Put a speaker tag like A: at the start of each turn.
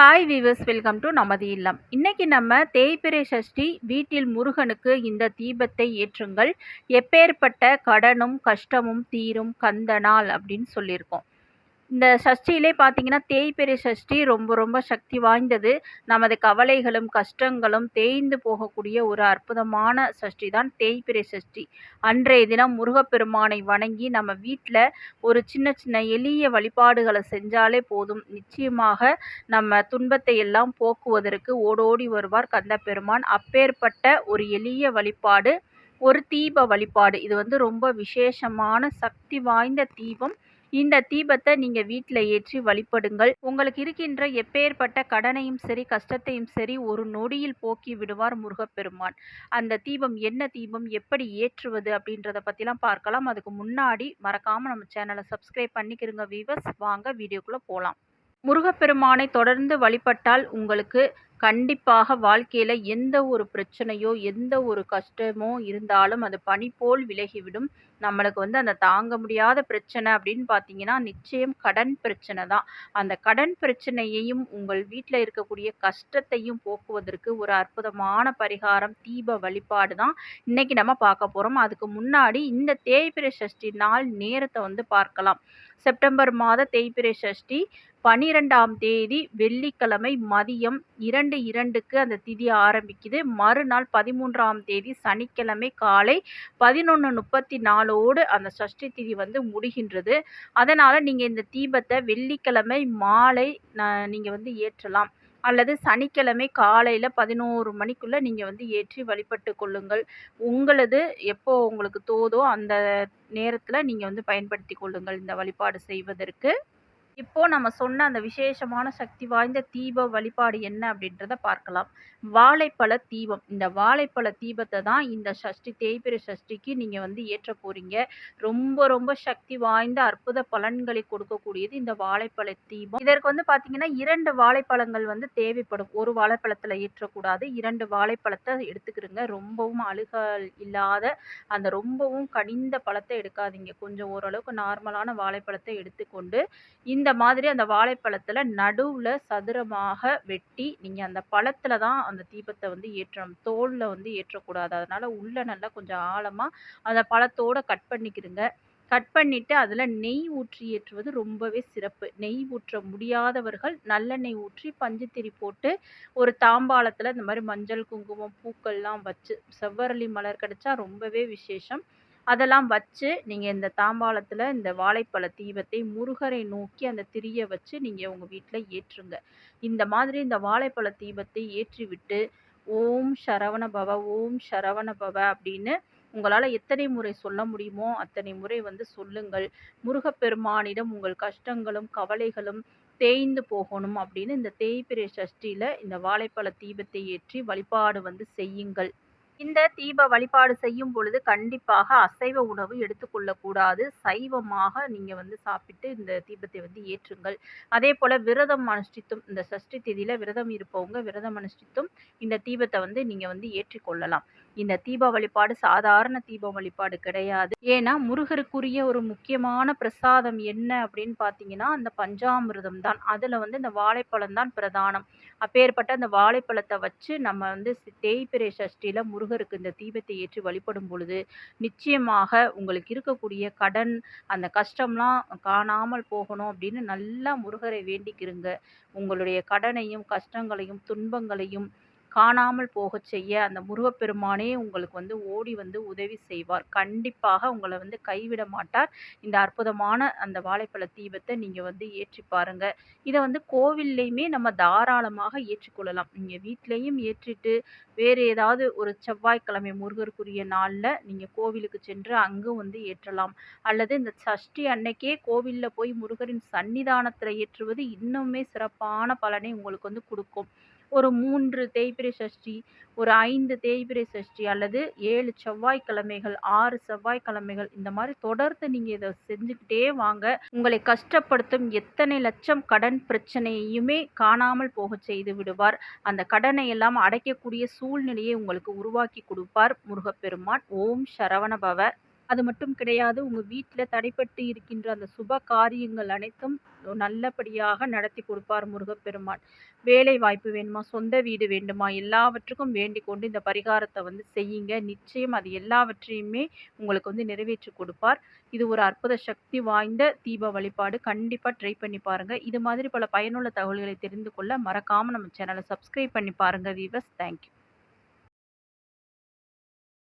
A: Hi viewers welcome to நமது இல்லம். இன்னைக்கு நம்ம தேய்பிரை சஷ்டி வீட்டில் முருகனுக்கு இந்த தீபத்தை ஏற்றுங்கள். எப்பேற்பட்ட கடனும் கஷ்டமும் தீரும் கந்தனால் அப்படின்னு சொல்லியிருக்கோம். இந்த சஷ்டியிலே பார்த்தீங்கன்னா தேய்பெரிய சஷ்டி ரொம்ப ரொம்ப சக்தி வாய்ந்தது. நமது கவலைகளும் கஷ்டங்களும் தேய்ந்து போகக்கூடிய ஒரு அற்புதமான சஷ்டி தான் தேய்பிறை சஷ்டி. அன்றைய தினம் முருகப்பெருமானை வணங்கி நம்ம வீட்டில் ஒரு சின்ன சின்ன எளிய வழிபாடுகளை செஞ்சாலே போதும். நிச்சயமாக நம்ம துன்பத்தை எல்லாம் போக்குவதற்கு ஓடோடி வருவார் கந்த பெருமான் அப்பேற்பட்ட ஒரு எளிய வழிபாடு ஒரு தீப வழிபாடு. இது வந்து ரொம்ப விசேஷமான சக்தி வாய்ந்த தீபம். இந்த தீபத்தை நீங்கள் வீட்டில் ஏற்றி வழிபடுங்கள். உங்களுக்கு இருக்கின்ற எப்பேற்பட்ட கடனையும் சரி கஷ்டத்தையும் சரி ஒரு நொடியில் போக்கி விடுவார் முருகப்பெருமான். அந்த தீபம் என்ன தீபம் எப்படி ஏற்றுவது அப்படின்றத பற்றிலாம் பார்க்கலாம். அதுக்கு முன்னாடி மறக்காமல் நம்ம சேனலை சப்ஸ்கிரைப் பண்ணிக்கிறோங்க வீவர்ஸ் வாங்க வீடியோக்குள்ளே போகலாம் முருகப்பெருமானை தொடர்ந்து வழிபட்டால் உங்களுக்கு கண்டிப்பாக வாழ்க்கையில் எந்த ஒரு பிரச்சனையோ எந்த ஒரு கஷ்டமோ இருந்தாலும் அது பனி போல் விலகிவிடும். நம்மளுக்கு வந்து அந்த தாங்க முடியாத பிரச்சனை அப்படின்னு பார்த்தீங்கன்னா நிச்சயம் கடன் பிரச்சனை தான். அந்த கடன் பிரச்சனையையும் உங்கள் வீட்டில் இருக்கக்கூடிய கஷ்டத்தையும் போக்குவதற்கு ஒரு அற்புதமான பரிகாரம் தீப வழிபாடு தான் இன்னைக்கு நம்ம பார்க்க போகிறோம் அதுக்கு முன்னாடி இந்த தேய்பிரை சஷ்டி நாள் நேரத்தை வந்து பார்க்கலாம். செப்டம்பர் மாத தேய்பிரை சஷ்டி பனிரெண்டாம் தேதி வெள்ளிக்கிழமை மதியம் இரண்டு இரண்டுக்கு அந்த திதி ஆரம்பிக்குது. மறுநாள் பதிமூன்றாம் தேதி சனிக்கிழமை காலை பதினொன்று முப்பத்தி நாலோடு அந்த சஷ்டி திதி வந்து முடிகின்றது. அதனால் நீங்கள் இந்த தீபத்தை வெள்ளிக்கிழமை மாலை நீங்கள் வந்து ஏற்றலாம். அல்லது சனிக்கிழமை காலையில் பதினோரு மணிக்குள்ளே நீங்கள் வந்து ஏற்றி வழிபட்டு கொள்ளுங்கள். உங்களது எப்போ உங்களுக்கு தோதோ அந்த நேரத்தில் நீங்கள் வந்து பயன்படுத்தி கொள்ளுங்கள் இந்த வழிபாடு செய்வதற்கு. இப்போ நம்ம சொன்ன அந்த விசேஷமான சக்தி வாய்ந்த தீப வழிபாடு என்ன அப்படின்றத பார்க்கலாம். வாழைப்பழ தீபம். இந்த வாழைப்பழ தீபத்தை தான் இந்த சஷ்டி தேய்பிரை சஷ்டிக்கு நீங்கள் வந்து ஏற்ற போறீங்க. ரொம்ப ரொம்ப சக்தி வாய்ந்த அற்புத பலன்களை கொடுக்கக்கூடியது இந்த வாழைப்பழ தீபம். இதற்கு வந்து பார்த்தீங்கன்னா இரண்டு வாழைப்பழங்கள் வந்து தேவைப்படும். ஒரு வாழைப்பழத்தில் ஏற்றக்கூடாது. இரண்டு வாழைப்பழத்தை எடுத்துக்கிறோங்க ரொம்பவும் அழுகல் இல்லாத அந்த ரொம்பவும் கனிந்த பழத்தை எடுக்காதீங்க. கொஞ்சம் ஓரளவுக்கு நார்மலான வாழைப்பழத்தை எடுத்துக்கொண்டு இந்த மாதிரி அந்த வாழைப்பழத்தில் நடுவில் சதுரமாக வெட்டி நீங்கள் அந்த பழத்தில் தான் அந்த தீபத்தை வந்து ஏற்றணும். தோலில் வந்து ஏற்றக்கூடாது. அதனால் உள்ளே நல்லா கொஞ்சம் ஆழமாக அந்த பழத்தோடு கட் பண்ணிக்கிடுங்க. கட் பண்ணிவிட்டு அதில் நெய் ஊற்றி ஏற்றுவது ரொம்பவே சிறப்பு. நெய் ஊற்ற முடியாதவர்கள் நல்லெண்ணெய் ஊற்றி பஞ்சுத்திரி போட்டு ஒரு தாம்பாளத்தில் இந்த மாதிரி மஞ்சள் குங்குமம் பூக்கள்லாம் வச்சு செவ்வரளி மலர் கிடச்சா ரொம்பவே விசேஷம். அதெல்லாம் வச்சு நீங்கள் இந்த தாம்பாளத்தில் இந்த வாழைப்பழ தீபத்தை முருகரை நோக்கி அந்த திரியை வச்சு நீங்கள் உங்கள் வீட்டில் ஏற்றுங்க. இந்த மாதிரி இந்த வாழைப்பழ தீபத்தை ஏற்றிவிட்டு ஓம் சரவண பவ ஓம் சரவண பவ அப்படின்னு உங்களால் எத்தனை முறை சொல்ல முடியுமோ அத்தனை முறை வந்து சொல்லுங்கள். முருகப்பெருமானிடம் உங்கள் கஷ்டங்களும் கவலைகளும் தேய்ந்து போகணும் அப்படின்னு இந்த தேய்பிரை சஷ்டியில் இந்த வாழைப்பழ தீபத்தை ஏற்றி வழிபாடு வந்து செய்யுங்கள். இந்த தீப வழிபாடு செய்யும் பொழுது கண்டிப்பாக அசைவ உணவு எடுத்துக்கொள்ளக்கூடாது சைவமாக நீங்கள் வந்து சாப்பிட்டு இந்த தீபத்தை வந்து ஏற்றுங்கள். அதே போல் விரதம் அனுஷ்டித்தும் இந்த சஷ்டி திதியில் விரதம் இருப்பவங்க விரதம் அனுஷ்டித்தும் இந்த தீபத்தை வந்து நீங்கள் வந்து ஏற்றிக்கொள்ளலாம் இந்த தீப வழிபாடு சாதாரண தீப வழிபாடு கிடையாது. ஏன்னா முருகருக்குரிய ஒரு முக்கியமான பிரசாதம் என்ன அப்படின்னு பார்த்தீங்கன்னா அந்த பஞ்சாமிர்தம் தான். அதில் வந்து இந்த வாழைப்பழம் தான் பிரதானம். அப்பேற்பட்ட அந்த வாழைப்பழத்தை வச்சு நம்ம வந்து தேய்பிரை சஷ்டியில் முருகருக்கு இந்த தீபத்தை ஏற்றி வழிபடும் பொழுது நிச்சயமாக உங்களுக்கு இருக்கக்கூடிய கடன் அந்த கஷ்டம்லாம் காணாமல் போகணும் அப்படின்னு நல்லா முருகரை வேண்டிக்கிறங்க உங்களுடைய கடனையும் கஷ்டங்களையும் துன்பங்களையும் காணாமல் போகச் செய்ய அந்த முருகப்பெருமானே உங்களுக்கு வந்து ஓடி வந்து உதவி செய்வார். கண்டிப்பாக உங்களை வந்து கைவிட மாட்டார். இந்த அற்புதமான அந்த வாழைப்பழ தீபத்தை நீங்கள் வந்து ஏற்றி பாருங்க. இதை வந்து கோவில்லையுமே நம்ம தாராளமாக ஏற்றிக்கொள்ளலாம் நீங்கள் வீட்லேயும் ஏற்றிட்டு வேறு ஏதாவது ஒரு செவ்வாய்க்கிழமை முருகருக்குரிய நாளில் நீங்கள் கோவிலுக்கு சென்று அங்கும் வந்து ஏற்றலாம். அல்லது இந்த சஷ்டி அன்னைக்கே கோவிலில் போய் முருகரின் சன்னிதானத்தில் ஏற்றுவது இன்னுமே சிறப்பான பலனை உங்களுக்கு வந்து கொடுக்கும். ஒரு மூன்று தேய்பிரை சஷ்டி ஒரு ஐந்து தேய்பிரை சஷ்டி அல்லது ஏழு செவ்வாய்க்கிழமைகள் ஆறு செவ்வாய்க்கிழமைகள் இந்த மாதிரி தொடர்ந்து நீங்கள் இதை செஞ்சுக்கிட்டே வாங்க. உங்களை கஷ்டப்படுத்தும் எத்தனை லட்சம் கடன் பிரச்சனையுமே காணாமல் போக செய்து விடுவார். அந்த கடனை எல்லாம் அடைக்கக்கூடிய சூழ்நிலையை உங்களுக்கு உருவாக்கி கொடுப்பார் முருகப்பெருமான். ஓம் சரவணபவ. அது மட்டும் கிடையாது உங்கள் வீட்டில் தடைப்பட்டு இருக்கின்ற அந்த சுப காரியங்கள் அனைத்தும் நல்லபடியாக நடத்தி கொடுப்பார் முருகப்பெருமான். வேலை வாய்ப்பு வேணுமா சொந்த வீடு வேண்டுமா? எல்லாவற்றுக்கும் வேண்டிக் கொண்டு இந்த பரிகாரத்தை வந்து செய்யுங்க. நிச்சயம் அது எல்லாவற்றையுமே உங்களுக்கு வந்து நிறைவேற்றி கொடுப்பார். இது ஒரு அற்புத சக்தி வாய்ந்த தீப வழிபாடு. கண்டிப்பாக ட்ரை பண்ணி பாருங்கள் இது மாதிரி பல பயனுள்ள தகவல்களை தெரிந்து கொள்ள மறக்காமல் நம்ம சேனலை சப்ஸ்கிரைப் பண்ணி பாருங்கள் வீவர்ஸ் தேங்க்யூ